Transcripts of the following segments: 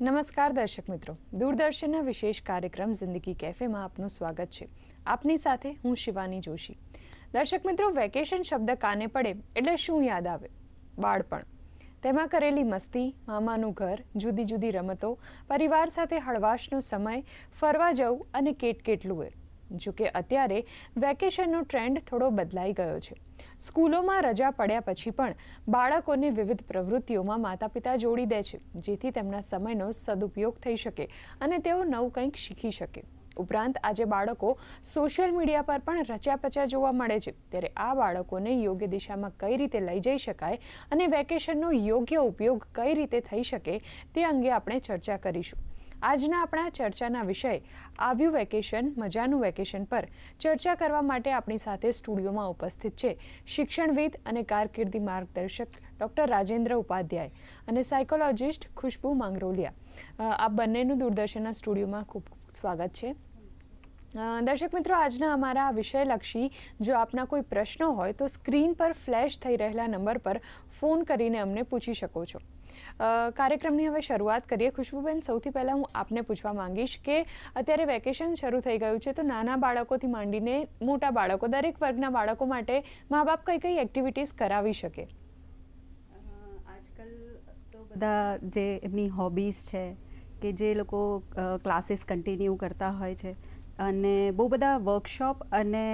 નમસ્કાર દર્શક મિત્રો. દૂરદર્શનના વિશેષ કાર્યક્રમ જિંદગી કેફેમાં આપનું સ્વાગત છે. આપની સાથે હું શિવાની જોશી. દર્શક મિત્રો, વેકેશન શબ્દ કાને પડે એટલે શું યાદ આવે? બાળપણ. તેમાં કરેલી મસ્તી, મામાનું ઘર જુદી જુદી રમતો, પરિવાર સાથે હળવાશનો સમય, ફરવા જવું અને કેટકેટલું એ. જોકે અત્યારે વેકેશનનો ટ્રેન્ડ થોડો બદલાઈ ગયો છે. સ્કૂલોમાં રજા પડ્યા પછી પણ બાળકોને વિવિધ પ્રવૃત્તિઓમાં માતા પિતા જોડી દે છે, જેથી તેમના સમયનો સદુપયોગ થઈ શકે અને તેઓ નવું કંઈક શીખી શકે. ઉપરાંત આજે બાળકો સોશિયલ મીડિયા પર પણ રચ્યા જોવા મળે છે. ત્યારે આ બાળકોને યોગ્ય દિશામાં કઈ રીતે લઈ જઈ શકાય અને વેકેશનનો યોગ્ય ઉપયોગ કઈ રીતે થઈ શકે તે અંગે આપણે ચર્ચા કરીશું. આજના આપણા ચર્ચાના વિષય આવ્યું વેકેશન મજાનું વેકેશન પર ચર્ચા કરવા માટે આપણી સાથે સ્ટુડિયોમાં ઉપસ્થિત છે શિક્ષણવિદ અને કારકિર્દી માર્ગદર્શક ડૉક્ટર રાજેન્દ્ર ઉપાધ્યાય અને સાયકોલોજિસ્ટ ખુશ્બુ માંગરોલિયા. આ બંનેનું દૂરદર્શનના સ્ટુડિયોમાં ખૂબ સ્વાગત છે. દર્શક મિત્રો, આજના અમારા વિષયલક્ષી જો આપના કોઈ પ્રશ્નો હોય તો સ્ક્રીન પર ફ્લેશ થઈ રહેલા નંબર પર ફોન કરીને અમને પૂછી શકો છો. કાર્યક્રમની હવે શરૂઆત કરીએ. ખુશ્બુબેન, સૌથી પહેલાં હું આપને પૂછવા માંગીશ કે અત્યારે વેકેશન શરૂ થઈ ગયું છે તો નાના બાળકોથી માંડીને મોટા બાળકો, દરેક વર્ગના બાળકો માટે મા બાપ કઈ કઈ એક્ટિવિટીઝ કરાવી શકે? આજકાલ તો બધા જે એમની હોબીઝ છે કે જે લોકો ક્લાસીસ કન્ટિન્યુ કરતા હોય છે. અને બહુ બધા વર્કશોપ અને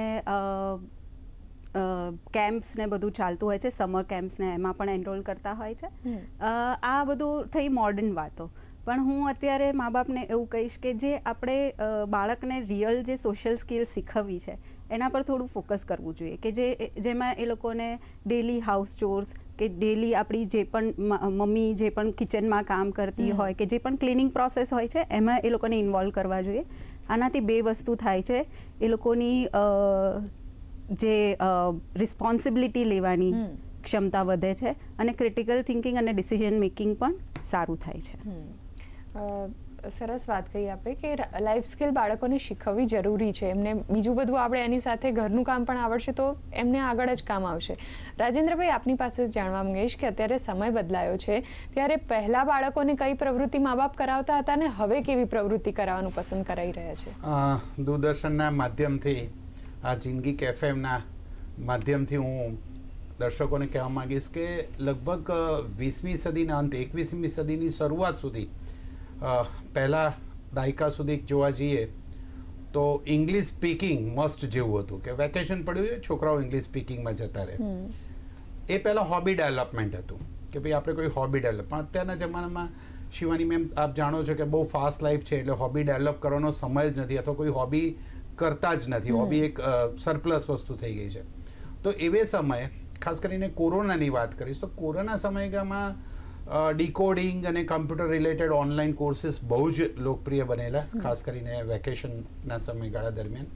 કેમ્પ્સ ને બધું ચાલતું હોય છે. સમર કેમ્પ્સ ને એમાં પણ એનરોલ કરતા હોય છે. આ બધું થઈ મોડર્ન વાતો. પણ હું અત્યારે મા બાપને એવું કહીશ કે જે આપણે બાળકને રિયલ જે સોશિયલ સ્કિલ શીખવવી છે એના પર થોડું ફોકસ કરવું જોઈએ કે જે જેમાં એ લોકોને ડેલી હાઉસ ચોર્સ કે ડેલી આપણી જે પણ મમ્મી જે પણ કિચનમાં કામ કરતી હોય કે જે પણ ક્લિનિંગ પ્રોસેસ હોય છે એમાં એ લોકોને ઇન્વોલ્વ કરવા જોઈએ. આનાથી બે વસ્તુ થાય છે. એ લોકોની જે રિસ્પોન્સિબિલિટી લેવાની ક્ષમતા વધે છે અને ક્રિટિકલ થિંકિંગ અને ડિસિઝન મેકિંગ પણ સારું થાય છે. સરસ વાત કહી આપે કે લાઈફ સ્કિલ બાળકોને શીખવવી જરૂરી છે. એમને બીજું બધું આપણે એની સાથે ઘરનું કામ પણ આવડશે તો એમને આગળ જ કામ આવશે. રાજેન્દ્રભાઈ, આપની પાસે જાણવા માંગીશ કે અત્યારે સમય બદલાયો છે, ત્યારે પહેલા બાળકોને કઈ પ્રવૃત્તિ મા બાપ કરાવતા હતા અને હવે કેવી પ્રવૃત્તિ કરાવવાનું પસંદ કરાઈ રહ્યા છે? દૂરદર્શનના માધ્યમથી, આ જિંદગી કેફેમના માધ્યમથી હું દર્શકોને કહેવા માંગીશ કે લગભગ વીસમી સદીના અંત, એકવીસમી સદીની શરૂઆત સુધી પહેલા દાયકા સુધી જોવા જઈએ તો ઇંગ્લિશ સ્પીકિંગ મસ્ટ જેવું હતું. કે વેકેશન પડ્યું હોય છોકરાઓ ઇંગ્લિશ સ્પીકિંગમાં જતા રહે. એ પહેલાં હોબી ડેવલપમેન્ટ હતું. કે ભાઈ આપણે કોઈ હોબી ડેવલપ પણ અત્યારના જમાનામાં શિવાની મેમ આપ જાણો છો કે બહુ ફાસ્ટ લાઈફ છે એટલે હોબી ડેવલપ કરવાનો સમય જ નથી અથવા કોઈ હોબી કરતા જ નથી. હોબી એક સરપ્લસ વસ્તુ થઈ ગઈ છે. તો એવે સમયે ખાસ કરીને કોરોનાની વાત કરીશ તો કોરોના સમયગાળામાં ડીકોડિંગ અને કમ્પ્યુટર રિલેટેડ ઓનલાઈન કોર્સીસ બહુ જ લોકપ્રિય બનેલા ખાસ કરીને વેકેશનના સમયગાળા દરમિયાન.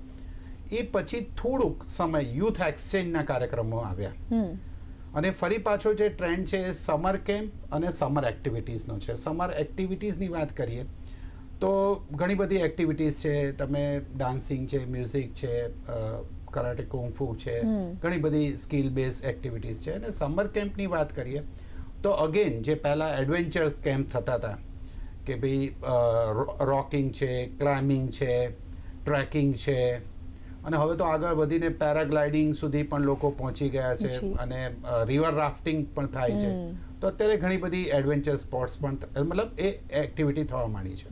એ પછી થોડુંક સમય યુથ એક્સચેન્જના કાર્યક્રમો આવ્યા. અને ફરી પાછો જે ટ્રેન્ડ છે એ સમર કેમ્પ અને સમર એક્ટિવિટીઝનો છે. સમર એક્ટિવિટીઝની વાત કરીએ તો ઘણી બધી એક્ટિવિટીઝ છે. તમે ડાન્સિંગ છે મ્યુઝિક છે કરાટે કુંફુ છે. ઘણી બધી સ્કિલ બેઝ એક્ટિવિટીઝ છે. અને સમર કેમ્પની વાત કરીએ તો અગેન જે પહેલાં એડવેન્ચર કેમ્પ થતા હતા કે ભાઈ રોકિંગ છે ક્લાઇમ્બિંગ છે ટ્રેકિંગ છે અને હવે તો આગળ વધીને પેરાગ્લાઇડિંગ સુધી પણ લોકો પહોંચી ગયા છે અને રિવર રાફ્ટિંગ પણ થાય છે. તો અત્યારે ઘણી બધી એડવેન્ચર સ્પોર્ટ્સ પણ મતલબ એ એક્ટિવિટી થવા માંડી છે.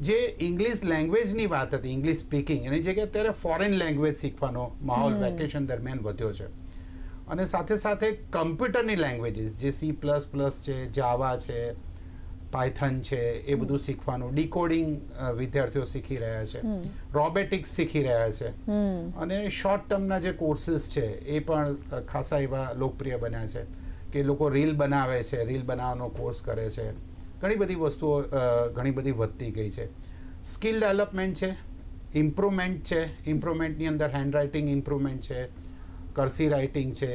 જે ઇંગ્લિશ લેંગ્વેજની વાત હતી ઇંગ્લિશ સ્પીકિંગ એની જગ્યાએ અત્યારે ફોરેન લેંગ્વેજ શીખવાનો માહોલ વેકેશન દરમિયાન વધ્યો છે. અને સાથે સાથે કમ્પ્યુટરની લેંગ્વેજીસ જે સી પ્લસ પ્લસ છે જાવા છે પાયથન છે એ બધું શીખવાનું. ડીકોડિંગ વિદ્યાર્થીઓ શીખી રહ્યા છે. રોબેટિક્સ શીખી રહ્યા છે. અને શોર્ટ ટર્મના જે કોર્સીસ છે એ પણ ખાસા એવા લોકપ્રિય બન્યા છે કે લોકો રીલ બનાવે છે રીલ બનાવવાનો કોર્સ કરે છે. ઘણી બધી વસ્તુઓ ઘણી બધી વધતી ગઈ છે. સ્કિલ ડેવલપમેન્ટ છે ઇમ્પ્રુવમેન્ટ છે ઇમ્પ્રુવમેન્ટની અંદર હેન્ડરાઇટિંગ ઇમ્પ્રુવમેન્ટ છે. કરસી રાઇટિંગ છે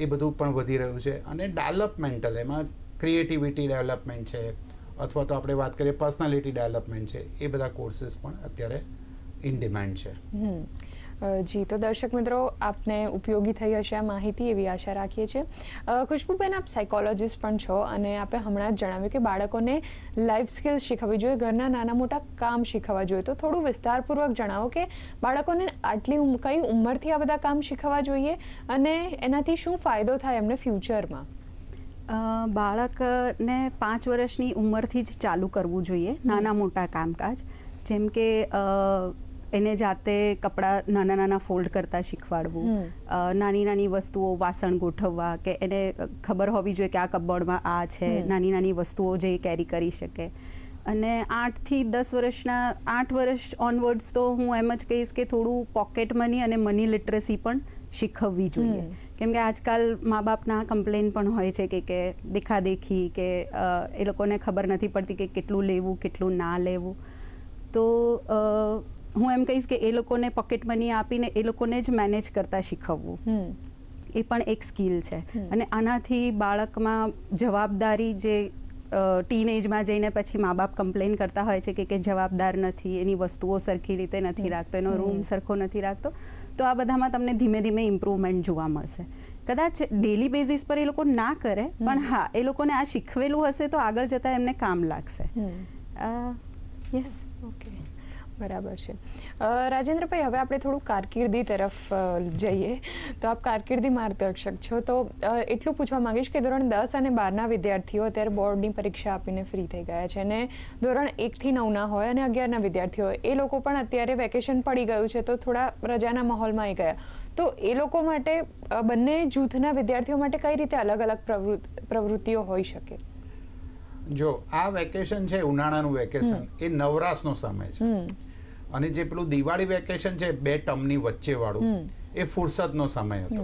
એ બધું પણ વધી રહ્યું છે. અને ડેવલપમેન્ટલ, એમાં ક્રિએટિવિટી ડેવલપમેન્ટ છે, અથવા તો આપણે વાત કરીએ પર્સનાલિટી ડેવલપમેન્ટ છે, એ બધા કોર્સીસ પણ અત્યારે ઇન ડિમાન્ડ છે. જી, તો દર્શક મિત્રો, આપને ઉપયોગી થઈ હશે આ માહિતી એવી આશા રાખીએ છીએ. ખુશ્બુબેન, આપ સાયકોલોજીસ્ટ પણ છો અને આપે હમણાં જ જણાવ્યું કે બાળકોને લાઈફ સ્કિલ શીખવવી જોઈએ, ઘરના નાના મોટા કામ શીખવવા જોઈએ. તો થોડું વિસ્તારપૂર્વક જણાવો કે બાળકોને આટલી કઈ ઉંમરથી આ બધા કામ શીખવવા જોઈએ અને એનાથી શું ફાયદો થાય એમને ફ્યુચરમાં બાળકને પાંચ વર્ષની ઉંમરથી જ ચાલુ કરવું જોઈએ, નાના મોટા કામકાજ. જેમ કે એને જાતે કપડાં નાના નાના ફોલ્ડ કરતા શીખવાડવું. નાની નાની વસ્તુઓ વાસણ ગોઠવવા કે એને ખબર હોવી જોઈએ કે આ કબોર્ડમાં આ છે. નાની નાની વસ્તુઓ જે કેરી કરી શકે. અને આઠથી દસ વર્ષના આઠ વર્ષ ઓનવર્ડ્સ તો હું એમ જ કહીશ કે થોડું પોકેટ મની અને મની લિટરસી પણ શીખવવી જોઈએ. કેમ કે આજકાલ મા બાપના કમ્પ્લેન પણ હોય છે કે કે દેખાદેખી કે એ લોકોને ખબર નથી પડતી કે કેટલું લેવું કેટલું ના લેવું. તો હું એમ કહીશ કે એ લોકોને પોકેટ મની આપીને એ લોકોને જ મેનેજ કરતા શીખવવું. એ પણ એક સ્કિલ છે. અને આનાથી બાળકમાં જવાબદારી જે ટીન એજમાં જઈને પછી મા બાપ કમ્પ્લેન કરતા હોય છે કે કે જવાબદાર નથી એની વસ્તુઓ સરખી રીતે નથી રાખતો એનો રૂમ સરખો નથી રાખતો તો આ બધામાં તમને ધીમે ધીમે ઇમ્પ્રુવમેન્ટ જોવા મળશે. કદાચ ડેલી બેઝિસ પર એ લોકો ના કરે પણ હા એ લોકોને આ શીખવેલું હશે તો આગળ જતાં એમને કામ લાગશે. યસ ઓકે બરાબર છે. રાજેન્દ્રભાઈ હવે આપણે થોડું કારકિર્દી તરફ જઈએ. તો આપ કારકિર્દી માર્ગદર્શક છો. તો એટલું પૂછવા માંગીશ કે ધોરણ દસ અને બારના વિદ્યાર્થીઓ અત્યારે બોર્ડની પરીક્ષા આપીને ફ્રી થઈ ગયા છે અને ધોરણ એકથી નવના હોય અને અગિયારના વિદ્યાર્થીઓ એ લોકો પણ અત્યારે વેકેશન પડી ગયું છે તો થોડા રજાના માહોલમાં આવી ગયા. તો એ લોકો માટે બંને જૂથના વિદ્યાર્થીઓ માટે કઈ રીતે અલગ અલગ પ્રવૃત્ત પ્રવૃત્તિઓ હોઈ શકે? જો આ વેકેશન છે ઉનાળાનું વેકેશન એ નવરાશનો સમય છે. અને જે પેલું દિવાળી વેકેશન છે બે ટર્મની વચ્ચે વાળું હમ. એ ફુરસદનો સમય હતો.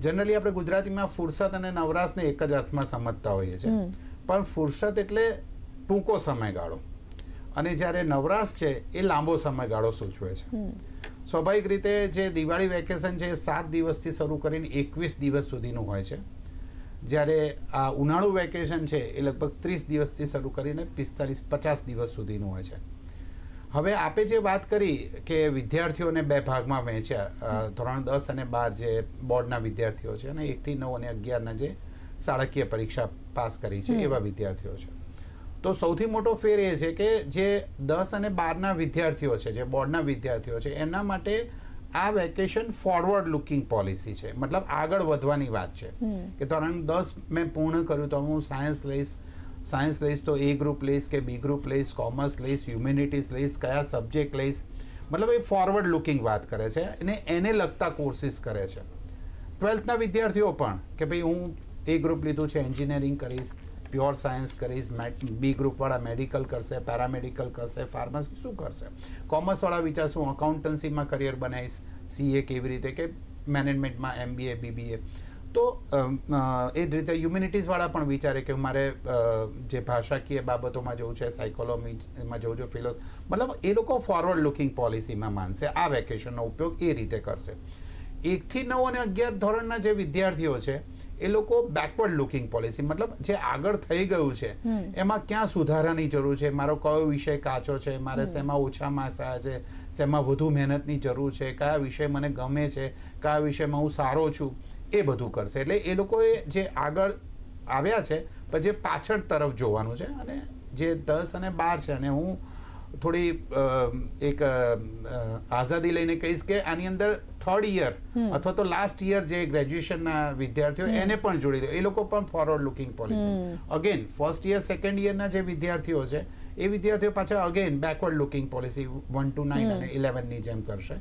જનરલી આપણે ગુજરાતીમાં ફુરસદ અને નવરાશને એક જ અર્થમાં સમજતા હોઈએ છીએ. પણ ફુરસદ એટલે ટૂંકો સમયગાળો. અને જ્યારે નવરાશ છે એ લાંબો સમયગાળો સૂચવે છે. સ્વાભાવિક રીતે જે દિવાળી વેકેશન છે એ સાત દિવસથી શરૂ કરીને એકવીસ દિવસ સુધીનું હોય છે. જ્યારે આ ઉનાળુ વેકેશન છે એ લગભગ ત્રીસ દિવસથી શરૂ કરીને પિસ્તાલીસ પચાસ દિવસ સુધીનું હોય છે. હવે આપે જે વાત કરી કે વિદ્યાર્થીઓને બે ભાગમાં વહેંચ્યા ધોરણ દસ અને બાર જે બોર્ડના વિદ્યાર્થીઓ છે અને એકથી નવ અને અગિયારના જે શાળાકીય પરીક્ષા પાસ કરી છે એવા વિદ્યાર્થીઓ છે. તો સૌથી મોટો ફેર એ છે કે જે દસ અને બારના વિદ્યાર્થીઓ છે જે બોર્ડના વિદ્યાર્થીઓ છે એના માટે આ વેકેશન ફોરવર્ડ લુકિંગ પોલિસી છે. મતલબ આગળ વધવાની વાત છે. કે ધોરણ દસ મેં પૂર્ણ કર્યું તો હું સાયન્સ લઈશ સાયન્સ લઈશ તો એ ગ્રુપ લઈશ કે બી ગ્રુપ લઈશ, કોમર્સ લઈશ, હ્યુમેનિટીઝ લઈશ, કયા સબ્જેક્ટ લઈશ, મતલબ એ ફોરવર્ડ લુકિંગ વાત કરે છે અને એને લગતા કોર્સિસ કરે છે. ટ્વેલ્થના વિદ્યાર્થીઓ પણ કે ભાઈ હું એ ગ્રુપ લીધું છે એન્જિનિયરિંગ કરીશ પ્યોર સાયન્સ કરીશ બી ગ્રુપવાળા મેડિકલ કરશે પેરામેડિકલ કરશે ફાર્મસી શું કરશે? કોમર્સવાળા વિચારશે હું અકાઉન્ટન્સીમાં કરિયર બનાવીશ સીએ કેવી રીતે, કે મેનેજમેન્ટમાં એમબીએ બીબીએ તો એ જ રીતે હ્યુમિનિટીઝવાળા પણ વિચારે કે મારે જે ભાષાકીય બાબતોમાં જવું છે સાયકોલોજીમાં જવું છે ફિલો મતલબ એ લોકો ફોરવર્ડ લુકિંગ પોલિસીમાં માનશે આ વેકેશનનો ઉપયોગ એ રીતે કરશે. એકથી નવ અને અગિયાર ધોરણના જે વિદ્યાર્થીઓ છે એ લોકો બેકવર્ડ લુકિંગ પોલિસી મતલબ જે આગળ થઈ ગયું છે એમાં ક્યાં સુધારાની જરૂર છે મારો કયો વિષય કાચો છે મારે શેમાં ઓછા માર્ક્સ આવ્યા છે શેમાં વધુ મહેનતની જરૂર છે કયા વિષય મને ગમે છે કયા વિષયમાં હું સારો છું એ બધું કરશે. એટલે એ લોકોએ જે આગળ આવ્યા છે પણ જે પાછળ તરફ જોવાનું છે અને જે દસ અને બાર છે અને હું થોડી એક આઝાદી લઈને કહીશ કે આની અંદર થર્ડ યર અથવા તો લાસ્ટ યર જે ગ્રેજ્યુએશનના વિદ્યાર્થીઓ એને પણ જોડી દો. એ લોકો પણ forward looking policy again first year second યરના જે વિદ્યાર્થીઓ છે એ વિદ્યાર્થીઓ પાછળ again backward looking policy one two nine. અને ઇલેવનની જેમ કરશે.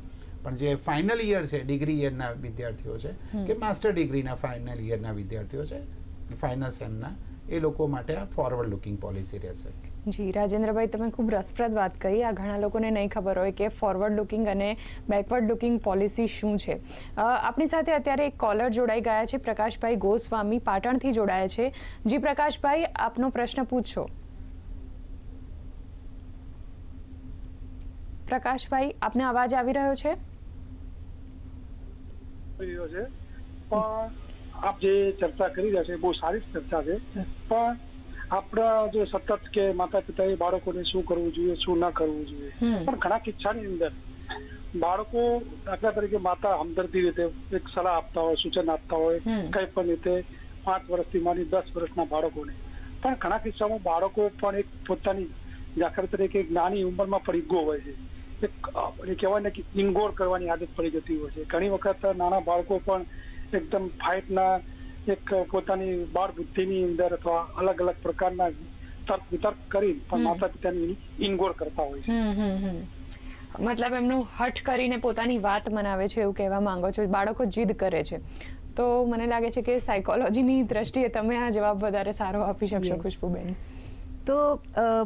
પણ જે ફાઇનલ યર છે ડિગ્રી યરના વિદ્યાર્થીઓ છે કે માસ્ટર ડિગ્રીના ફાઇનલ યરના વિદ્યાર્થીઓ છે ફાઇનલ સેમના એ લોકો માટે આ ફોરવર્ડ લુકિંગ પોલિસી રહેશે. જી રાજેન્દ્રભાઈ તમે ખૂબ રસપ્રદ વાત કરી આ ઘણા લોકોને નહીં ખબર હોય કે ફોરવર્ડ લુકિંગ અને બેકવર્ડ લુકિંગ પોલિસી શું છે. આપણી સાથે અત્યારે એક કોલર જોડાઈ ગયા છે પ્રકાશભાઈ ગોસ્વામી પાટણથી જોડાયા છે. જી પ્રકાશભાઈ આપનો પ્રશ્ન પૂછો. પ્રકાશભાઈ આપને અવાજ આવી રહ્યો છે? રહ્યો છે. પણ આપ જે ચર્ચા કરી રહ્યા છે બહુ સારી ચર્ચા છે. પણ આપણા જે સતત કે માતા પિતાએ બાળકોને શું કરવું જોઈએ શું ના કરવું જોઈએ પણ ઘણા કિસ્સાની અંદર બાળકો દાખલા તરીકે માતા હમદર્દી રીતે એક સલાહ આપતા હોય સૂચન આપતા હોય. કઈ પણ રીતે પાંચ વર્ષથી માંડી દસ વર્ષના બાળકોને. પણ ઘણા કિસ્સામાં બાળકો પણ એક પોતાની દાખલા તરીકે નાની ઉંમરમાં પરિગો હોય છે. એક કહેવાય ને કે ઇનગોર કરવાની આદત પડી જતી હોય છે. ઘણી વખત નાના બાળકો પણ એકદમ ફાઇટના એક પોતાની બાળ બુદ્ધિની અંદર અથવા અલગ અલગ પ્રકારના તર્ક વિતર્ક કરી પણ માતા પિતાની ઇનગોર કરતા હોય છે. મતલબ એમનું હઠ કરીને પોતાની વાત મનાવે છે એવું કહેવા માંગો છો. બાળકો જીદ કરે છે. તો મને લાગે છે કે સાયકોલોજીની દ્રષ્ટિએ તમે આ જવાબ વધારે સારો આપી શકશો. ખુશ્બુબેન. તો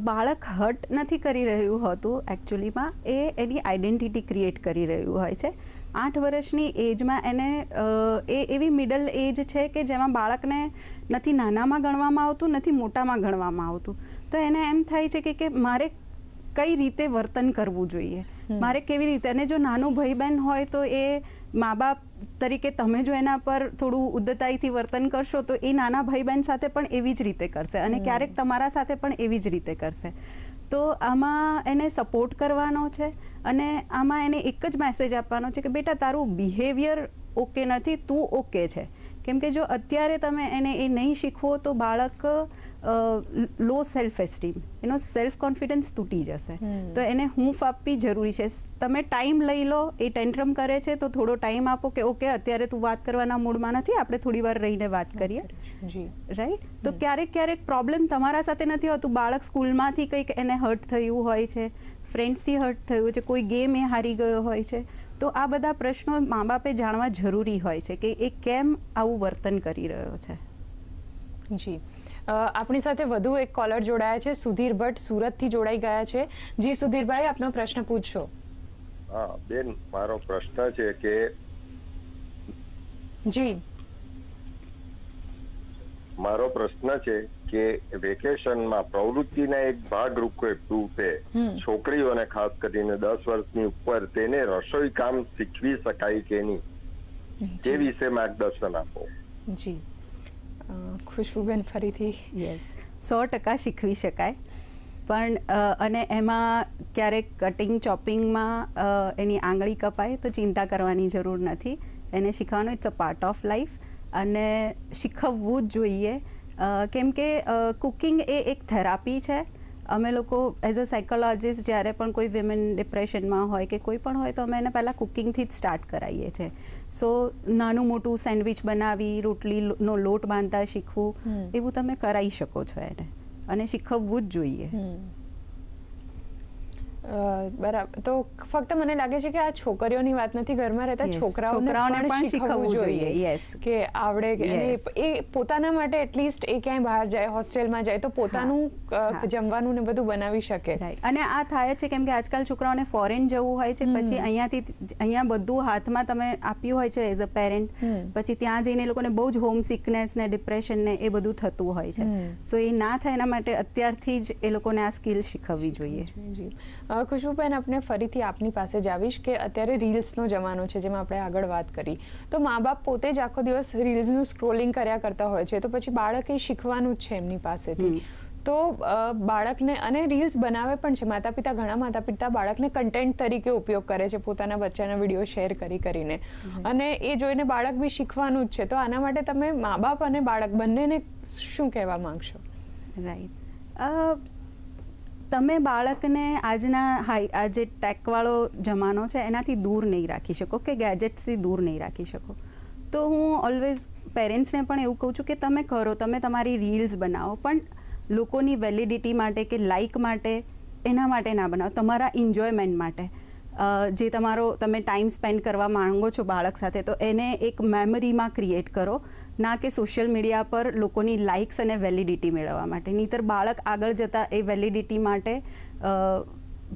બાળક હર્ટ નથી કરી રહ્યું હોતું એકચ્યુઅલીમાં એ એની આઈડેન્ટિટી ક્રિએટ કરી રહ્યું હોય છે. આઠ વર્ષની એજમાં એને એ એવી મિડલ એજ છે કે જેમાં બાળકને નથી નાનામાં ગણવામાં આવતું નથી મોટામાં ગણવામાં આવતું. તો એને એમ થાય છે કે કે મારે કઈ રીતે વર્તન કરવું જોઈએ? મારે કેવી રીતે? અને જો નાનું ભાઈ બહેન હોય તો એ મા બાપ તરીકે તમે જો એના પર થોડું ઉદ્ધતાઈથી વર્તન કરશો તો એ નાના ભાઈ બહેન સાથે પણ એવી જ રીતે કરશે અને ક્યારેક તમારા સાથે પણ એવી જ રીતે કરશે. તો આમાં એને સપોર્ટ કરવાનો છે અને આમાં એને એક જ મેસેજ આપવાનો છે કે બેટા તારું બિહેવિયર ઓકે નથી તું ઓકે છે. કેમ કે જો અત્યારે તમે એને એ નહીં શીખવો તો બાળક લો સેલ્ફ એસ્ટીમ એનો સેલ્ફ કોન્ફિડન્સ તૂટી જશે. તો એને હૂંફ આપવી જરૂરી છે. તમે ટાઈમ લઈ લો એ ટેન્ટ્રમ કરે છે તો થોડો ટાઈમ આપો કે ઓકે અત્યારે તું વાત કરવાના મૂડમાં નથી આપણે થોડી વાર રહીને વાત કરીએ. જી. રાઈટ તો ક્યારેક ક્યારેક પ્રોબ્લેમ તમારા સાથે નથી હોતું. બાળક સ્કૂલમાંથી કંઈક એને હર્ટ થયું હોય છે ફ્રેન્ડ્સથી હર્ટ થયું છે કોઈ ગેમ એ હારી ગયો હોય છે. તો આ બધા પ્રશ્નો મા બાપે જાણવા જરૂરી હોય છે કે એ કેમ આવું વર્તન કરી રહ્યો છે? જી. આપણી સાથે વધુ એક કોલર જોડાયા છે સુધીર ભટ્ટ સુરતથી જોડાઈ ગયા છે. જી સુધીરભાઈ આપનો પ્રશ્ન પૂછશો હા બેન મારો પ્રશ્ન છે કે જી. મારો પ્રશ્ન છે કે વેકેશનમાં પ્રવૃત્તિના એક ભાગ રૂપે. છોકરીઓને ખાસ કરીને દસ વર્ષની ઉપર તેને રસોઈ કામ શીખવી શકાય કે નહીં? તે વિશે માર્ગદર્શન આપો. જી. ખુશ્બુબેન ફરીથી યસ સો ટકા શીખવી શકાય. પણ અને એમાં ક્યારેક કટિંગ ચોપિંગમાં એની આંગળી કપાય તો ચિંતા કરવાની જરૂર નથી. એને શીખવાનું it's a part of life અને શીખવવું જ જોઈએ. કેમ કે કુકિંગ એ એક થેરાપી છે. અમે લોકો એઝ અ સાયકોલોજીસ્ટ જ્યારે પણ કોઈ વિમેન ડિપ્રેશનમાં હોય કે કોઈ પણ હોય તો અમે એને પહેલાં કુકિંગથી જ સ્ટાર્ટ કરાવીએ છીએ સો નાનું મોટું સેન્ડવિચ બનાવી રોટલીનો લોટ બાંધતા શીખવું એવું તમે કરાવી શકો છો એને. અને શીખવવું જ જોઈએ. બરાબર તો ફક્ત મને લાગે છે કે આ છોકરીઓની વાત નથી ઘરમાં રહેતા છોકરાઓને પણ શીખવવું જોઈએ યસ કે આવડે એ પોતાના માટે એટલીસ્ટ એ ક્યાંય બહાર જાય હોસ્ટેલમાં જાય તો પોતાનું જમવાનું ને બધું બનાવી શકે. અને આ થાય છે કેમ કે આજકાલ છોકરાઓને ફોરેન જવું હોય છે પછી અહીંયાથી અહીંયા બધું હાથમાં તમે આપ્યું હોય છે એઝ અ પેરેન્ટ પછી ત્યાં જઈને એ લોકોને બહુ જ હોમ સિકનેસ ને ડિપ્રેશન ને એ બધું થતું હોય છે. સો એ ના થાય એના માટે અત્યારથી જ એ લોકોને આ સ્કિલ શીખવવી જોઈએ. જી ખુશ્બુબેન આપણે ફરીથી આપની પાસે જ આવીશ કે અત્યારે રીલ્સનો જમાનો છે જેમાં આપણે આગળ વાત કરી. તો મા બાપ પોતે જ આખો દિવસ રીલ્સનું સ્ક્રોલિંગ કર્યા કરતા હોય છે તો પછી બાળકે શીખવાનું જ છે એમની પાસેથી. તો બાળકને અને રીલ્સ બનાવે પણ છે માતા પિતા ઘણા માતા પિતા બાળકને કન્ટેન્ટ તરીકે ઉપયોગ કરે છે પોતાના બચ્ચાના વીડિયો શેર કરી કરીને. અને એ જોઈને બાળક બી શીખવાનું જ છે. તો આના માટે તમે મા બાપ અને બાળક બંનેને શું કહેવા માંગશો? રાઈટ તમે બાળકને આજના હાઈ, આ જે ટેકવાળો જમાનો છે, એનાથી દૂર નહીં રાખી શકો કે ગેજેટ્સથી દૂર નહીં રાખી શકો. તો હું ઓલવેઝ પેરેન્ટ્સને પણ એવું કહું છું કે તમે કરો, તમે તમારી રીલ્સ બનાવો, પણ લોકોની વેલિડિટી માટે કે લાઇક માટે, એના માટે ના બનાવો, તમારા એન્જોયમેન્ટ માટે. જે તમારો તમે ટાઈમ સ્પેન્ડ કરવા માંગો છો બાળક સાથે તો એને એક મેમરીમાં ક્રિએટ કરો. ના કે સોશિયલ મીડિયા પર લોકોની લાઇક્સ અને વેલિડિટી મેળવવા માટે. નહીતર બાળક આગળ જતાં એ વેલિડિટી માટે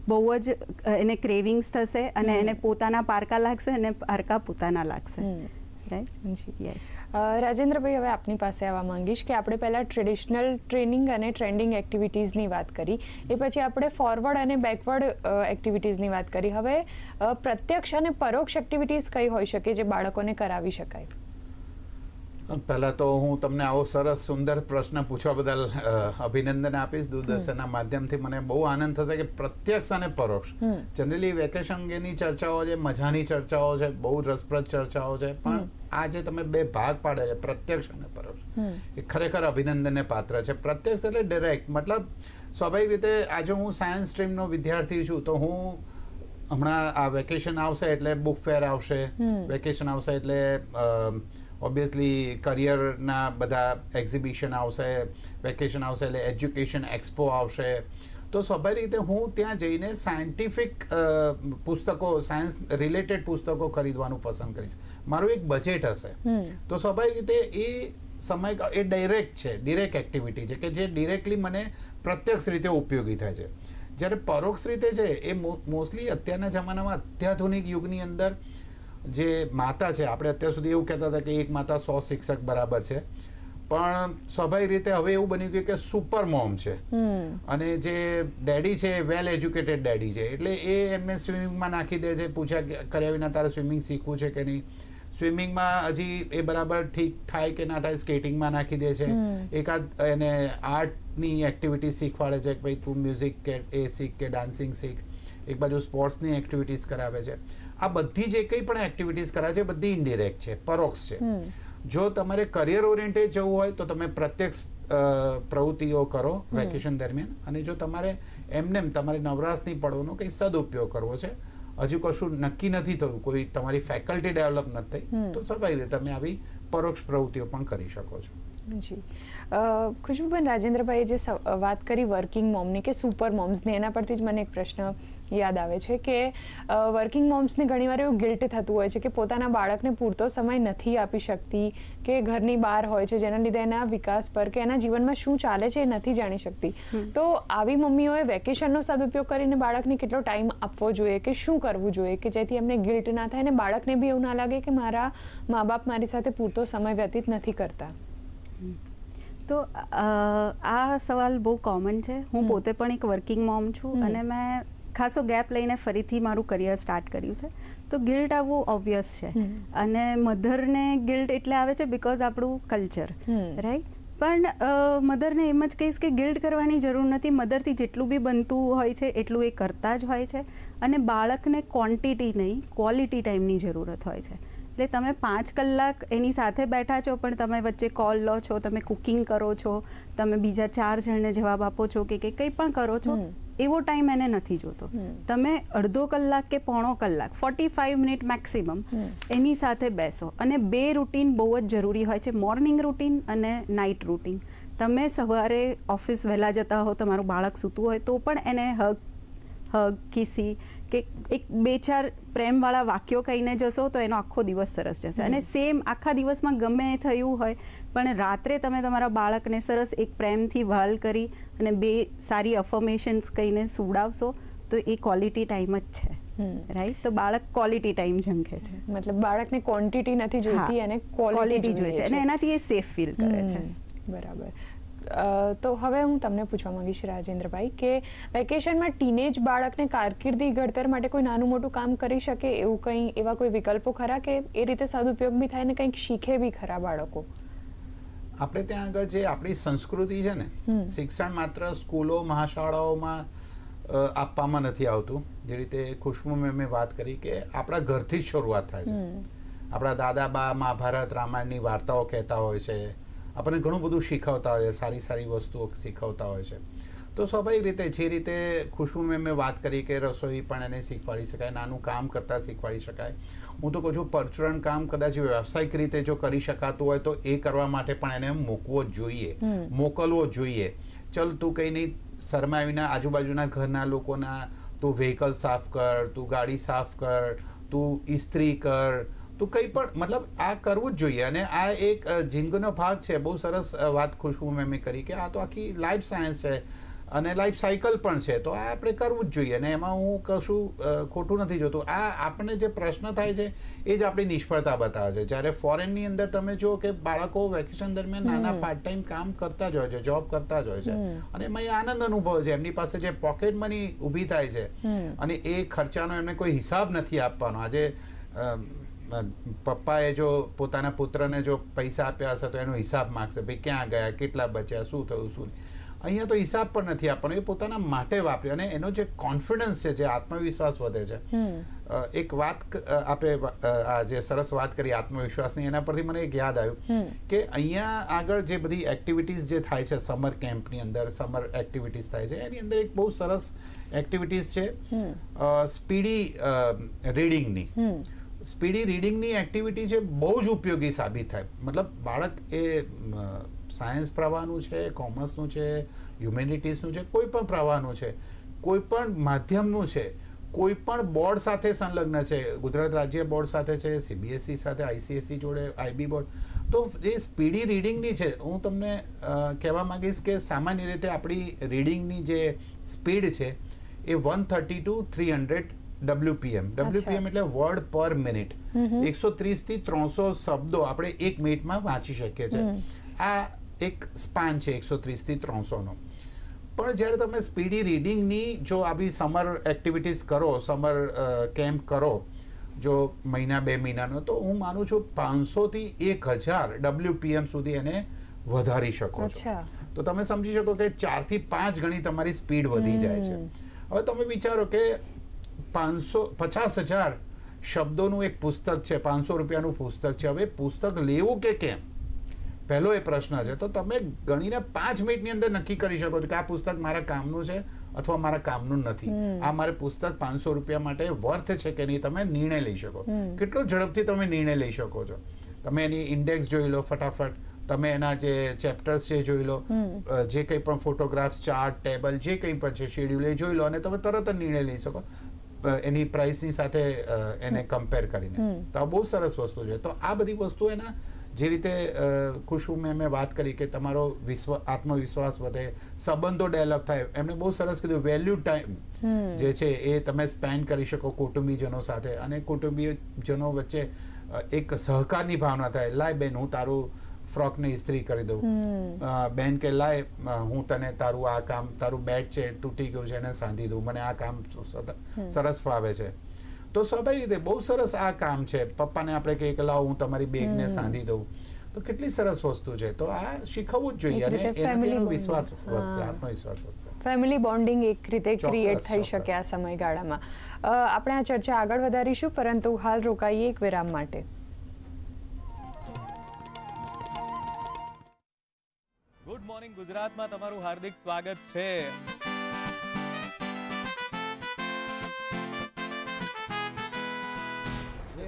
બહુ જ એને ક્રેવિંગ્સ થશે અને એને પોતાના પારકા લાગશે અને પારકા પોતાના લાગશે. રાઈટ યસ રાજેન્દ્રભાઈ, હવે આપની પાસે આવવા માંગીશ કે આપણે પહેલાં ટ્રેડિશનલ ટ્રેનિંગ અને ટ્રેન્ડિંગ એક્ટિવિટીઝની વાત કરી. એ પછી આપણે ફોરવર્ડ અને બેકવર્ડ એક્ટિવિટીઝની વાત કરી. હવે પ્રત્યક્ષ અને પરોક્ષ એક્ટિવિટીઝ કઈ હોઈ શકે જે બાળકોને કરાવી શકાય? પહેલા તો હું તમને આવો સરસ સુંદર પ્રશ્ન પૂછવા બદલ અભિનંદન આપીશ. દૂરદર્શનના માધ્યમથી મને બહુ આનંદ થશે કે પ્રત્યક્ષ અને પરોક્ષ. જનરલી વેકેશન અંગેની ચર્ચાઓ છે મજાની ચર્ચાઓ છે બહુ રસપ્રદ ચર્ચાઓ છે પણ આ જે તમે બે ભાગ પાડે છે પ્રત્યક્ષ અને પરોક્ષ. એ ખરેખર અભિનંદનને પાત્ર છે. પ્રત્યક્ષ એટલે ડિરેક્ટ મતલબ સ્વાભાવિક રીતે આજે હું સાયન્સ સ્ટ્રીમનો વિદ્યાર્થી છું તો હું હમણાં આ વેકેશન આવશે એટલે બુક ફેર આવશે. વેકેશન આવશે એટલે ઓબ્વિયસલી કરિયરના બધા એક્ઝિબિશન આવશે વેકેશન આવશે એટલે એજ્યુકેશન એક્સપો આવશે. તો સ્વાભાવિક રીતે હું ત્યાં જઈને સાયન્ટિફિક પુસ્તકો સાયન્સ રિલેટેડ પુસ્તકો ખરીદવાનું પસંદ કરીશ. મારું એક બજેટ હશે. તો સ્વાભાવિક રીતે એ સમય એ ડાયરેક્ટ છે ડિરેક્ટ એક્ટિવિટી છે કે જે ડિરેક્ટલી મને પ્રત્યક્ષ રીતે ઉપયોગી થાય છે. જ્યારે પરોક્ષ રીતે છે એ મોસ્ટલી અત્યારના જમાનામાં અત્યાધુનિક યુગની અંદર જે માતા છે આપણે અત્યાર સુધી એવું કહેતા હતા કે એક માતા સો શિક્ષક બરાબર છે પણ સ્વાભાવિક રીતે હવે એવું બની ગયું કે સુપર મોમ છે. અને જે ડેડી છે વેલ એજ્યુકેટેડ ડેડી છે એટલે એ એમને સ્વિમિંગમાં નાખી દે છે પૂછ્યા કર્યા વિના તારે સ્વિમિંગ શીખવું છે કે નહીં? સ્વિમિંગમાં હજી એ બરાબર ઠીક થાય કે ના થાય સ્કેટિંગમાં નાખી દે છે. એકાદ એને આર્ટની એક્ટિવિટી શીખવાડે છે કે ભાઈ તું મ્યુઝિક કે એ શીખ કે ડાન્સિંગ શીખ એક બાજુ સ્પોર્ટ્સની એક્ટિવિટીઝ કરાવે છે. આ બધી જે કંઈ પણ એક્ટિવિટીઝ કરાવે છે બધી ઇનડિરેક્ટ છે પરોક્ષ છે. જો તમારે કરિયર ઓરિએન્ટેડ જવું હોય તો તમે પ્રત્યક્ષ પ્રવૃત્તિઓ કરો વેકેશન દરમિયાન. અને જો તમારે એમનેમ તમારે નવરાશની પડવાનો કંઈ સદુપયોગ કરવો છે હજુ કશું નક્કી નથી થયું કોઈ તમારી ફેકલ્ટી ડેવલપ નથી થઈ તો સ્વાભાવિક રીતે તમે આવી પરોક્ષ પ્રવૃત્તિઓ પણ કરી શકો છો. જી. ખુશ્બુબેન રાજેન્દ્રભાઈએ જે વાત કરી વર્કિંગ મોમની કે સુપર મોમ્સની એના પરથી જ મને એક પ્રશ્ન યાદ આવે છે કે વર્કિંગ મોમ્સને ઘણીવાર એવું ગિલ્ટ થતું હોય છે કે પોતાના બાળકને પૂરતો સમય નથી આપી શકતી કે ઘરની બહાર હોય છે જેના લીધે એના વિકાસ પર કે એના જીવનમાં શું ચાલે છે એ નથી જાણી શકતી. તો આવી મમ્મીઓએ વેકેશનનો સદુપયોગ કરીને બાળકને કેટલો ટાઈમ આપવો જોઈએ કે શું કરવું જોઈએ કે જેથી એમને ગિલ્ટ ના થાય અને બાળકને બી એવું ના લાગે કે મારા મા બાપ મારી સાથે પૂરતો સમય વ્યતીત નથી કરતા? તો આ સવાલ બહુ કોમન છે. હું પોતે પણ એક વર્કિંગ મોમ છું અને મેં ખાસો ગેપ લઈને ફરીથી મારું કરિયર સ્ટાર્ટ કર્યું છે. તો ગિલ્ટ આવવું ઓબ્વિયસ છે. અને મધરને ગિલ્ટ એટલે આવે છે બિકોઝ આપણું કલ્ચર રાઈટ પણ મધરને એમ જ કહીશ કે ગિલ્ટ કરવાની જરૂર નથી. મધરથી જેટલું બી બનતું હોય છે એટલું એ કરતા જ હોય છે. અને બાળકને ક્વોન્ટિટી નહીં ક્વોલિટી ટાઈમની જરૂરત હોય છે. એટલે તમે પાંચ કલાક એની સાથે બેઠા છો પણ તમે વચ્ચે કોલ લો છો તમે કુકિંગ કરો છો તમે બીજા ચાર જણને જવાબ આપો છો કે કંઈ પણ કરો છો એવો ટાઈમ એને નથી જોતો. તમે અડધો કલાક કે પોણો કલાક ફોર્ટી ફાઈવ મિનિટ મેક્સિમમ એની સાથે બેસો. અને બે રૂટીન બહુ જ જરૂરી હોય છે મોર્નિંગ રૂટીન અને નાઇટ રૂટીન તમે સવારે ઓફિસ વહેલા જતા હો તમારું બાળક સૂતું હોય તો પણ એને હગ હગ કિસી કે એક બે ચાર પ્રેમવાળા વાક્યો કહીને જશો તો એનો આખો દિવસ સરસ જશે. અને સેમ આખા દિવસમાં ગમે એ થયું હોય પણ રાત્રે તમે તમારા બાળકને સરસ એક પ્રેમથી વાલ કરી અને બે સારી અફર્મેશન્સ કહીને સુવડાવશો તો એ ક્વોલિટી ટાઈમ જ છે. રાઈટ તો બાળક ક્વોલિટી ટાઈમ ઝંખે છે. મતલબ બાળકને ક્વોન્ટિટી નથી જોઈતી અને ક્વોલિટી જોઈએ છે. અને એનાથી એ સેફ ફીલ કરે છે. બરાબર. તો હવે હું તમને પૂછવા માંગીશ રાજેન્દ્રભાઈ કે વેકેશનમાં ટીનેજ બાળકને કારકિર્દી ઘડતર માટે કોઈ નાનું મોટું કામ કરી શકે એવું કંઈ એવા કોઈ વિકલ્પો ખરા કે એ રીતે સદુપયોગ બી થાય ને કંઈક શીખે બી ખરા બાળકો? આપણે ત્યાં આગળ જે આપણી સંસ્કૃતિ છે ને શિક્ષણ માત્ર સ્કૂલો મહાશાળાઓમાં આપવામાં નથી આવતું. જે રીતે ખુશ્બુ મેં વાત કરી કે આપણા ઘરથી જ શરૂઆત થાય છે. આપણા દાદા બા મહાભારત રામાયણની વાર્તાઓ કહેતા હોય છે. આપણને ઘણું બધું શીખવતા હોય છે સારી સારી વસ્તુઓ શીખવતા હોય છે. તો સ્વાભાવિક રીતે જે રીતે ખુશ્બુ મેં મેં વાત કરી કે રસોઈ પણ એને શીખવાડી શકાય નાનું કામ કરતાં શીખવાડી શકાય. હું તો કહું છું પરચુરણ કામ કદાચ વ્યવસાયિક રીતે જો કરી શકાતું હોય તો એ કરવા માટે પણ એને મૂકવો જ જોઈએ મોકલવો જોઈએ. ચલ તું કંઈ નહીં શરમાવીને આજુબાજુના ઘરના લોકોના તું વ્હીકલ સાફ કર તું ગાડી સાફ કર તું ઇસ્ત્રી કર તું કંઈ પણ મતલબ આ કરવું જ જોઈએ. અને આ એક જિંદગીનો ભાગ છે. બહુ સરસ વાત ખુશબુ મેં કરી કે આ તો આખી લાઈફ સાયન્સ છે અને લાઈફ સાયકલ પણ છે. તો આ આપણે કરવું જ જોઈએ. અને એમાં હું કશું ખોટું નથી જોતું. આ આપણને જે પ્રશ્ન થાય છે એ જ આપણી નિષ્ફળતા બતાવે છે. જ્યારે ફોરેનની અંદર તમે જુઓ કે બાળકો વેકેશન દરમિયાન નાના પાર્ટ ટાઈમ કામ કરતા જ હોય છે જોબ કરતા જ હોય છે. અને એમાં એ આનંદ અનુભવે છે. એમની પાસે જે પોકેટ મની ઊભી થાય છે અને એ ખર્ચાનો એમને કોઈ હિસાબ નથી આપવાનો. આજે પપ્પાએ જો પોતાના પુત્રને જો પૈસા આપ્યા હશે તો એનો હિસાબ માગશે. ભાઈ ક્યાં ગયા? કેટલા બચ્યા? શું થયું? શું નહીં? અહીંયા તો હિસાબ પણ નથી આપવાનો. એ પોતાના માટે વાપર્યો અને એનો જે કોન્ફિડન્સ છે જે આત્મવિશ્વાસ વધે છે. એક વાત આપે આપણે આ જે સરસ વાત કરી આત્મવિશ્વાસની એના પરથી મને એક યાદ આવ્યું કે અહીંયા આગળ જે બધી એક્ટિવિટીઝ જે થાય છે સમર કેમ્પની અંદર સમર એક્ટિવિટીઝ થાય છે એની અંદર એક બહુ સરસ એક્ટિવિટીઝ છે. સ્પીડી રીડિંગની સ્પીડી રીડિંગની એક્ટિવિટી છે બહુ જ ઉપયોગી સાબિત થાય. મતલબ બાળક એ સાયન્સ પ્રવાહનું છે, કોમર્સનું છે, હ્યુમેનિટીઝનું છે, કોઈ પણ પ્રવાહનું છે, કોઈ પણ માધ્યમનું છે, કોઈ પણ બોર્ડ સાથે સંલગ્ન છે, ગુજરાત રાજ્ય બોર્ડ સાથે છે, સીબીએસઈ સાથે આઈસીએસસી જોડે, આઈબી બોર્ડ. તો એ સ્પીડી રીડિંગની છે, હું તમને કહેવા માંગીશ કે સામાન્ય રીતે આપણી રીડિંગની જે સ્પીડ છે એ one thirty to three hundred WPM WPM એટલે વર્ડ પર મિનિટ એકસો ત્રીસથી ત્રણસો શબ્દો આપણે એક મિનિટમાં વાંચી શકીએ છીએ. આ એક સ્પાન છે એકસો ત્રીસથી ત્રણસોનો. પણ જ્યારે તમે સ્પીડી રીડિંગની જો આવી સમર એક્ટિવિટીઝ કરો સમર કેમ્પ કરો જો મહિના બે મહિનાનો તો હું માનું છું પાંચસોથી એક હજાર ડબ્લ્યુપીએમ સુધી એને વધારી શકો છો. તો તમે સમજી શકો કે ચારથી પાંચ ગણી તમારી સ્પીડ વધી જાય છે. હવે તમે વિચારો કે પાંચસો પચાસ હજાર શબ્દોનું એક પુસ્તક છે પાંચસો રૂપિયાનું પુસ્તક છે. હવે પુસ્તક લેવું કે કેમ? પહેલો એ પ્રશ્ન છે. તો તમે ગણીને પાંચ મિનિટની અંદર નક્કી કરી શકો છો કે આ પુસ્તક મારા કામનું છે અથવા મારા કામનું નથી. આ મારે પુસ્તક પાંચસો રૂપિયા માટે વર્થ છે કે નહીં તમે નિર્ણય લઈ શકો. કેટલો ઝડપથી તમે નિર્ણય લઈ શકો છો? તમે એની ઇન્ડેક્સ જોઈ લો ફટાફટ. તમે એના જે ચેપ્ટર્સ છે જોઈ લો. જે કંઈ પણ ફોટોગ્રાફ્સ ચાર્ટ ટેબલ જે કંઈ પણ છે શેડ્યુલ એ જોઈ લો અને તમે તરત જ નિર્ણય લઈ શકો. એની પ્રાઇસની સાથે એને કમ્પેર કરીને. તો આ બહુ સરસ વસ્તુ છે. તો આ બધી વસ્તુ એના જે રીતે ખુશ્બુ મેં મેં વાત કરી કે તમારો વિશ્વ આત્મવિશ્વાસ વધે સંબંધો ડેવલપ થાય. એમણે બહુ સરસ કીધું વેલ્યુ ટાઈમ જે છે એ તમે સ્પેન્ડ કરી શકો કુટુંબીજનો સાથે. અને કુટુંબીજનો વચ્ચે એક સહકારની ભાવના થાય. લાય બેન હું તારું ફ્રોકને ઇસ્ત્રી કરી દઉં. બેન કે લાય હું તને તારું આ કામ તારું બેટ છે તૂટી ગયું છે એને સાંધી દઉં. મને આ કામ સરસ ફાવે છે. તો સ્વાભાવિક રીતે બહુ સરસ આ કામ છે. પપ્પાને આપણે કહીએ કે લાવો હું તમારી બેગને સાંધી દઉં. તો કેટલી સરસ વસ્તુ છે. તો આ શીખવવું જ જોઈએ. અને એનાથી. વિશ્વાસ વધશે આત્મવિશ્વાસ વધશે. ફેમિલી બોન્ડિંગ એક રીતે ક્રિએટ થઈ શકે આ સમયગાળામાં. આપણે આ ચર્ચા આગળ વધારીશું પરંતુ હાલ રોકાઈએ એક વિરામ માટે. મોર્નિંગ ગુજરાતમાં તમારું હાર્દિક સ્વાગત છે.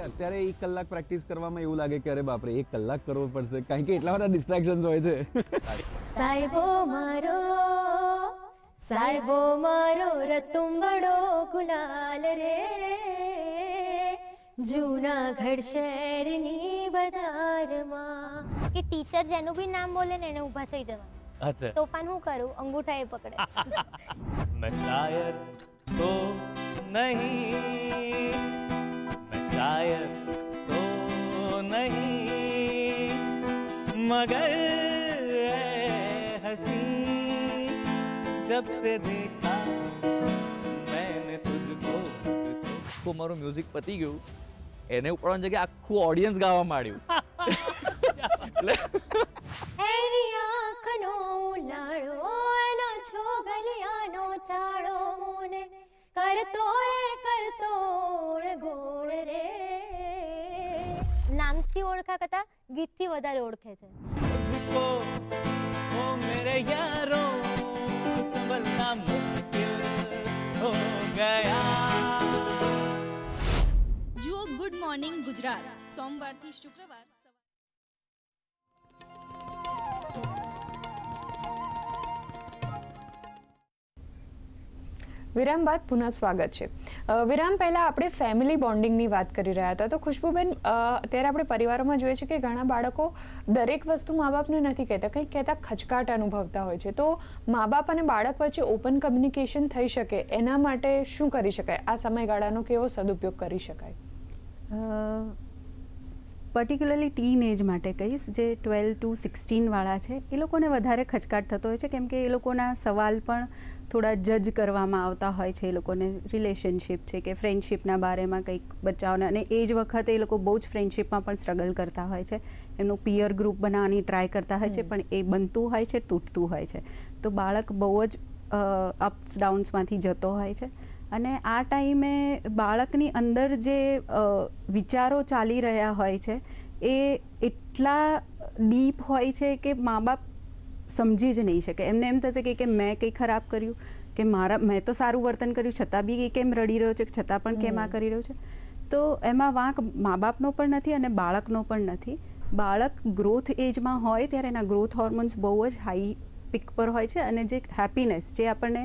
અત્યારે એક કલાક પ્રેક્ટિસ કરવામાં એવું લાગે કે અરે બાપરે એક કલાક કરવો પડશે. કારણ કે એટલા બધા ડિસ્ટ્રેક્શન્સ હોય છે. સાહેબો મારો સાહેબો મારો રતુંબડો ગુલાલ રે. જૂનાગઢ શહેરની બજારમાં. કે ટીચર જેનું બી નામ બોલે ને એને ઊભા થઈ જવાનું. તોફાન હું કરું? અંગૂઠા એ પકડે. મેં શાયર તો નહીં. મેં શાયર તો નહીં. મગર હસી. જબ સે દેખા મેને તુજકો આખું મારું મ્યુઝિક પતી ગયું. એને ઉપડવાની જગ્યાએ આખું ઓડિયન્સ ગાવા માંડ્યું. આંખનો ઉલાળો એનો છો ગલિયાનો ચાળો મને કરતો રે કરતો ગોળ રે. નામથી ઓળખા કરતા ગીતથી વધારે ઓળખે છે. ઝુકો ઓ મેરે યારો સંભલના મુશ્કિલ હો ગયા. જુઓ ગુડ મોર્નિંગ ગુજરાત. સોમવારથી શુક્રવાર વિરામ બાદ પુનઃ સ્વાગત છે. વિરામ પહેલા આપણે ફેમિલી બોન્ડિંગની વાત કરી રહ્યા હતા. તો ખુશ્બુબેન અત્યારે આપણે પરિવારોમાં જોઈએ છે કે ઘણા બાળકો દરેક વસ્તુ મા બાપને નથી કહેતા. કંઈક કહેતા ખચકાટ અનુભવતા હોય છે. તો મા બાપ અને બાળક વચ્ચે ઓપન કમ્યુનિકેશન થઈ શકે, એના માટે શું કરી શકાય? આ સમયગાળાનો કેવો સદુપયોગ કરી શકાય? પર્ટિક્યુલરલી ટીન એજ માટે કહીશ જે ટ્વેલ્વ ટુ સિક્સટીનવાળા છે એ લોકોને વધારે ખચકાટ થતો હોય છે કેમ કે એ લોકોના સવાલ પણ થોડા જજ કરવામાં આવતા હોય છે એ લોકોને રિલેશનશિપ છે કે ફ્રેન્ડશિપના બારેમાં કંઈક બચ્ચાઓને અને એ જ વખતે એ લોકો બહુ જ ફ્રેન્ડશિપમાં પણ સ્ટ્રગલ કરતા હોય છે. એમનું પિયર ગ્રુપ બનાવવાની ટ્રાય કરતા હોય છે પણ એ બનતું હોય છે તૂટતું હોય છે. તો બાળક બહુ જ અપ્સ ડાઉન્સમાંથી જતો હોય છે. અને આ ટાઈમે બાળકની અંદર જે વિચારો ચાલી રહ્યા હોય છે એ એટલા ડીપ હોય છે કે મા બાપ સમજી જ નહીં શકે. એમને એમ થશે કે કે મેં કંઈ ખરાબ કર્યું કે મારા મેં તો સારું વર્તન કર્યું છતાં બી કેમ રડી રહ્યો છે છતાં પણ કેમ આ કરી રહ્યો છે? તો એમાં વાંક મા બાપનો પણ નથી અને બાળકનો પણ નથી. બાળક ગ્રોથ એજમાં હોય ત્યારે એના ગ્રોથ હોર્મોન્સ બહુ જ હાઈ પિક પર હોય છે અને જે હેપીનેસ જે આપણને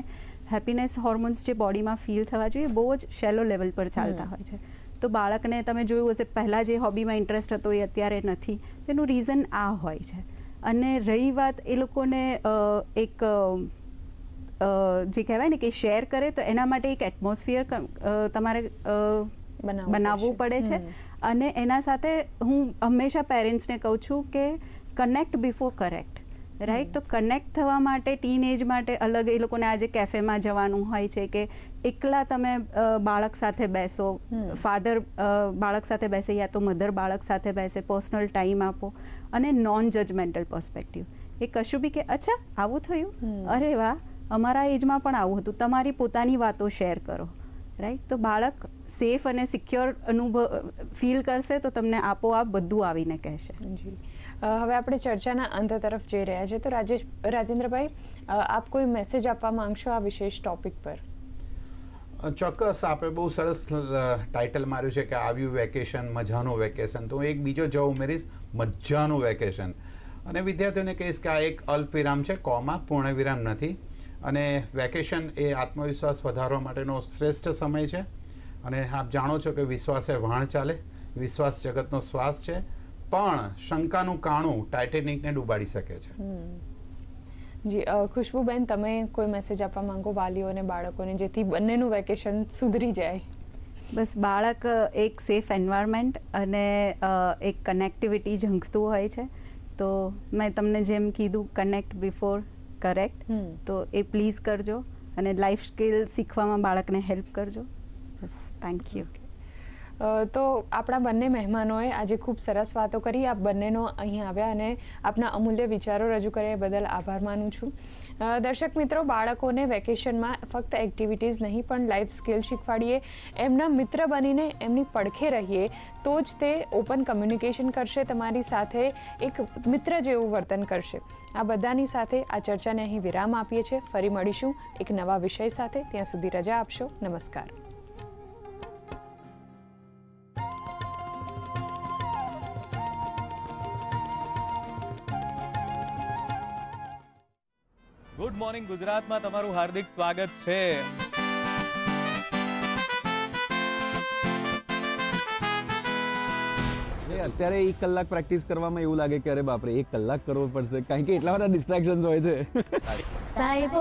હેપીનેસ હોર્મોન્સ જે બોડીમાં ફીલ થવા જોઈએ બહુ જ શેલો લેવલ પર ચાલતા હોય છે. તો બાળકને તમે જોયું હશે પહેલાં જે હોબીમાં ઇન્ટરેસ્ટ હતો એ અત્યારે નથી. તેનું રીઝન આ હોય છે. અને રહી વાત એ લોકોને એક જે કહેવાય ને કે શેર કરે તો એના માટે એક એટમોસ્ફિયર તમારે બનાવવું પડે છે. અને એના સાથે હું હંમેશા પેરેન્ટ્સને કહું છું કે કનેક્ટ બિફોર કરેક્ટ રાઈટ? તો કનેક્ટ થવા માટે ટીન એજ માટે અલગ એ લોકોને આજે કેફેમાં જવાનું હોય છે કે એકલા તમે બાળક સાથે બેસો ફાધર બાળક સાથે બેસે યા તો મધર બાળક સાથે બેસે પર્સનલ ટાઈમ આપો અને નોન જજમેન્ટલ પર્સપેક્ટિવ. એ કશું બી કે અચ્છા આવું થયું? અરે વાહ અમારા એજમાં પણ આવું હતું. તમારી પોતાની વાતો શેર કરો. રાઈટ? તો બાળક સેફ અને સિક્યોર અનુભવ ફીલ કરશે તો તમને આપોઆપ બધું આવીને કહેશે. જી. હવે આપણે ચર્ચાના અંત તરફ જઈ રહ્યા છે તો રાજેશ, રાજેન્દ્રભાઈ આપ કોઈ મેસેજ આપવા માંગશો આ વિશેષ ટોપિક પર? ચોક્કસ. આપણે બહુ સરસ ટાઇટલ માર્યું છે કે આવ્યું વેકેશન મજાનું વેકેશન તો હું એક બીજો જ ઉમેરીશ, મજાનું વેકેશન અને વિદ્યાર્થીઓને કહીશ કે આ એક અલ્પ વિરામ છે, કોમા પૂર્ણ વિરામ નથી. અને વેકેશન એ આત્મવિશ્વાસ વધારવા માટેનો શ્રેષ્ઠ સમય છે. અને આપ જાણો છો કે વિશ્વાસે વાણ ચાલે. વિશ્વાસ જગતનો શ્વાસ છે. પણ શંકાનું કાણું ટાઇટેનિકને ડૂબાડી શકે છે. જી ખુશ્બુબેન તમે કોઈ મેસેજ આપવા માંગો વાલીઓ અને બાળકોને જેથી બંનેનું વેકેશન સુધરી જાય? બસ બાળક એક સેફ એન્વાયરમેન્ટ અને એક કનેક્ટિવિટી ઝંખતું હોય છે. તો મેં તમને જેમ કીધું કનેક્ટ બિફોર કરેક્ટ હમ. તો એ પ્લીઝ કરજો અને લાઈફ સ્કિલ શીખવામાં બાળકને હેલ્પ કરજો. બસ થેન્ક યુ તો આપણા બંને મહેમાનોએ આજે ખૂબ સરસ વાતો કરી. આપ બંનેનો અહીં આવ્યા અને આપના અમૂલ્ય વિચારો રજૂ કર્યા એ બદલ આભાર માનું છું. દર્શક મિત્રો, બાળકોને વેકેશનમાં ફક્ત એક્ટિવિટીઝ નહીં, પણ લાઈફ સ્કિલ શીખવાડીએ. એમના મિત્ર બનીને એમની પડખે રહીએ, તો જ તે ઓપન કમ્યુનિકેશન કરશે, તમારી સાથે એક મિત્ર જેવું વર્તન કરશે. આ બધાની સાથે આ ચર્ચાને અહીં વિરામ આપીએ છીએ. ફરી મળીશું એક નવા વિષય સાથે. ત્યાં સુધી રજા આપશો. નમસ્કાર. ગુડ મોર્નિંગ ગુજરાતમાં તમારું હાર્દિક સ્વાગત છે. અત્યારે એક કલાક પ્રેક્ટિસ કરવામાં એવું લાગે કે અરે બાપરે એક કલાક કરવો પડશે. કારણ કે એટલા બધા ડિસ્ટ્રેક્શન્સ હોય છે. સાહેબ